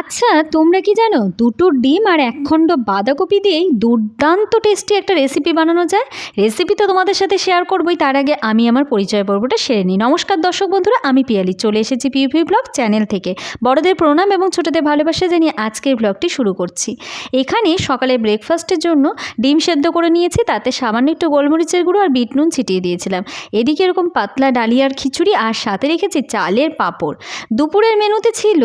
আচ্ছা তোমরা কি জানো, দুটো ডিম আর একখণ্ড বাঁধাকপি দিয়েই দুর্দান্ত টেস্টি একটা রেসিপি বানানো যায়? রেসিপি তো তোমাদের সাথে শেয়ার করবোই, তার আগে আমি আমার পরিচয় পর্বটা সেরে নিই। নমস্কার দর্শক বন্ধুরা, আমি পিয়ালি, চলে এসেছি পিউপি ব্লগ চ্যানেল থেকে। বড়দের প্রণাম এবং ছোটদের ভালোবাসা জানিয়ে আজকের ব্লগটি শুরু করছি। এখানে সকালে ব্রেকফাস্টের জন্য ডিম সেদ্ধ করে নিয়েছি, তাতে সামান্য একটু গোলমরিচের গুঁড়ো আর বিট নুন ছিটিয়ে দিয়েছিলাম। এদিকে এরকম পাতলা ডালিয়ার খিচুড়ি আর সাথে রেখেছি চালের পাঁপড়। দুপুরের মেনুতে ছিল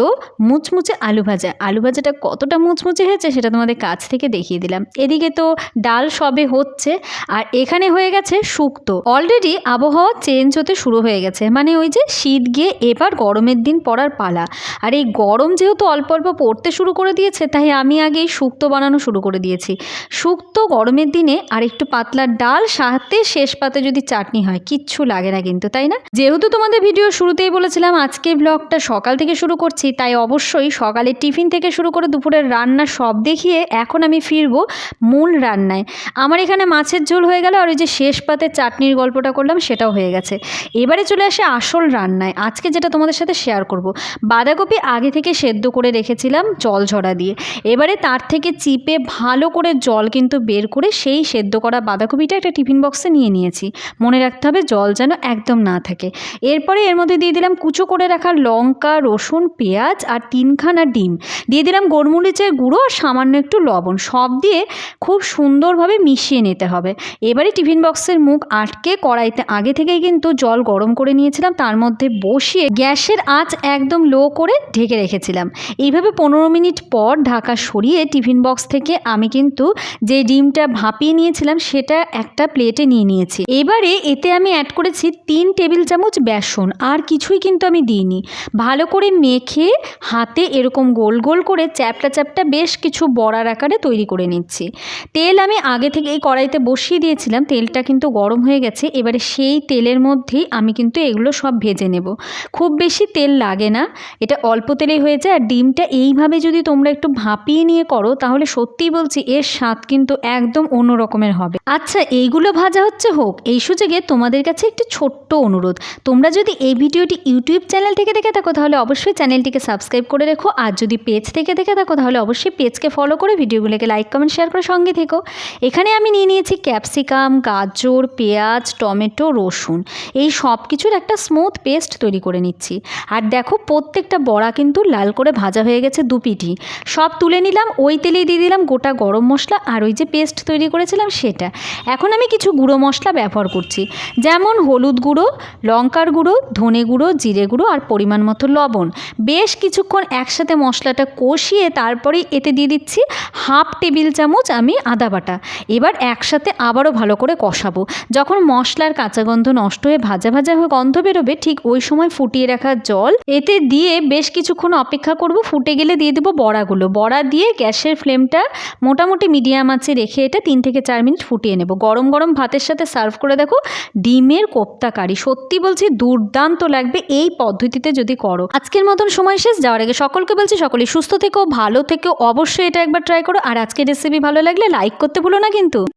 মুচমুচে আলু ভাজা আলু ভাজাটা কতটা মুচমুচে হয়েছে সেটা তোমাদের কাছ থেকে দেখিয়ে দিলাম। এদিকে তো ডাল সবে হচ্ছে আর এখানে হয়ে গেছে শুক্তো। অলরেডি আবহাওয়া চেঞ্জ হতে শুরু হয়ে গেছে। মানে ওই যে শীত গিয়ে এবার গরমের দিন পড়ার পালা। আর এই গরম যেহেতু অল্প অল্প পড়তে শুরু করে দিয়েছে, তাই আমি আগেই শুক্তো বানানো শুরু করে দিয়েছি। শুক্তো গরমের দিনে আর একটু পাতলা ডাল সাথে শেষ পাতে যদি চাটনি হয়, কিচ্ছু লাগে না কিন্তু, তাই না? যেহেতু তোমাদের ভিডিও শুরুতেই বলেছিলাম আজকে ব্লগটা সকাল থেকে শুরু করছি, তাই অবশ্যই সকালে টিফিন থেকে শুরু করে দুপুরের রান্না সব দেখিয়ে এখন আমি ফিরবো মূল রান্নায়। আমার এখানে মাছের ঝোল হয়ে গেল আর ওই যে শেষ পাতে চাটনির গল্পটা করলাম সেটাও হয়ে গেছে। এবারে চলে আসে আসল রান্নায়। আজকে যেটা তোমাদের সাথে শেয়ার করব। বাঁধাকপি আগে থেকে সেদ্ধ করে রেখেছিলাম জল ঝরা দিয়ে। এবারে তার থেকে চিপে ভালো করে জল কিন্তু বের করে সেই সেদ্ধ করা বাঁধাকপিটা একটা টিফিন বক্সে নিয়ে নিয়েছি। মনে রাখতে হবে জল যেন একদম না থাকে। এরপরে এর মধ্যে দিয়ে দিলাম কুচো করে রাখা লঙ্কা, রসুন, পেঁয়াজ আর তিনখানা ডিম। দিয়ে দিলাম গোলমরিচের গুঁড়ো আর সামান্য একটু লবণ। সব দিয়ে খুব সুন্দরভাবে মিশিয়ে নিতে হবে। এবারে টিফিন বক্সের মুখ আটকে কড়াইতে আগে থেকেই কিন্তু জল গরম করে নিয়েছিলাম। তার মধ্যে বসিয়ে গ্যাসের আঁচ একদম লো করে ঢেকে রেখেছিলাম। এইভাবে পনেরো মিনিট পর ঢাকা সরিয়ে টিফিন বক্স থেকে আমি কিন্তু যে ডিমটা ভাপিয়ে নিয়েছিলাম সেটা একটা প্লেটে নিয়ে নিয়েছি। এবারে এতে আমি অ্যাড করেছি তিন টেবিল চামচ বেসন। আর কিছুই কিন্তু আমি দিইনি। ভালো করে মেখে হাতে এরকম গোল গোল করে চ্যাপটা চ্যাপটা বেশ কিছু বড়ার আকারে তৈরি করে নিচ্ছি। তেল আমি আগে থেকে এই কড়াইতে বসিয়ে দিয়েছিলাম, তেলটা কিন্তু গরম হয়ে গেছে। এবারে সেই তেলের মধ্যেই আমি কিন্তু এগুলো সব ভেজে নেব। খুব বেশি তেল লাগে না, এটা অল্প তেলেই হয়ে যায়। আর ডিমটা এইভাবে যদি তোমরা একটু ভাপিয়ে নিয়ে করো, তাহলে সত্যিই বলছি এর স্বাদ কিন্তু একদম অন্য রকমের হবে। আচ্ছা এইগুলো ভাজা হচ্ছে হোক, এই সুযোগে তোমাদের কাছে একটি ছোট্ট অনুরোধ। তোমরা যদি এই ভিডিওটি ইউটিউব চ্যানেল থেকে দেখে থাকো, তাহলে অবশ্যই চ্যানেলটিকে সাবস্ক্রাইব করে রেখো। আর যদি পেজ থেকে দেখে থাকো, তাহলে অবশ্যই পেজকে ফলো করে ভিডিওগুলোকে লাইক কমেন্ট শেয়ার করে সঙ্গে থেকো। এখানে আমি নিয়ে নিয়েছি ক্যাপসিকাম গাজর, পেঁয়াজ, টমেটো, রসুন। এই সব কিছুর একটা স্মুথ পেস্ট তৈরি করে নিচ্ছি। আর দেখো, প্রত্যেকটা বড়া কিন্তু লাল করে ভাজা হয়ে গেছে দু পিঠি। সব তুলে নিলাম, ওই তেলেই দিয়ে দিলাম গোটা গরম মশলা আর ওই যে পেস্ট তৈরি করেছিলাম সেটা। এখন আমি কিছু গুঁড়ো মশলা ব্যবহার করছি। যেমন হলুদ গুঁড়ো, লঙ্কার গুঁড়ো, ধনে গুঁড়ো, জিরে গুঁড়ো আর পরিমাণ মতো লবণ। বেশ কিছুক্ষণ একসাথে মশলাটা কষিয়ে তারপরে এতে দিয়ে দিচ্ছি হাফ টেবিল চামচ আমি আদা বাটা। এবার একসাথে আবারও ভালো করে কষাবো। যখন মশলার কাঁচা গন্ধ নষ্ট হয়ে ভাজা ভাজা হয়ে গন্ধ বেরোবে, ঠিক ওই সময় ফুটিয়ে রাখা জল, এতে দিয়ে বেশ কিছুক্ষণ অপেক্ষা করব। ফুটে গেলে দিয়ে দেবো বড়াগুলো। বড়া দিয়ে গ্যাসের ফ্লেমটা মোটামুটি মিডিয়াম আছে রেখে এটা তিন থেকে চার মিনিট ফুটিয়ে নেব। গরম গরম ভাতের সাথে সার্ভ করে দেখো, ডিমের কোপ্তা কারি সত্যি বলছি, দুর্দান্ত লাগবে এই পদ্ধতিতে যদি করো। আজকের মতন সময় শেষ। যাওয়ার আগে সকলকে বলছি সকলেই সুস্থ থেকো, ভালো থেকো। অবশ্যই এটা একবার ট্রাই করো। আর আজকের রেসিপি ভালো লাগলে লাইক করতে ভুলো না কিন্তু।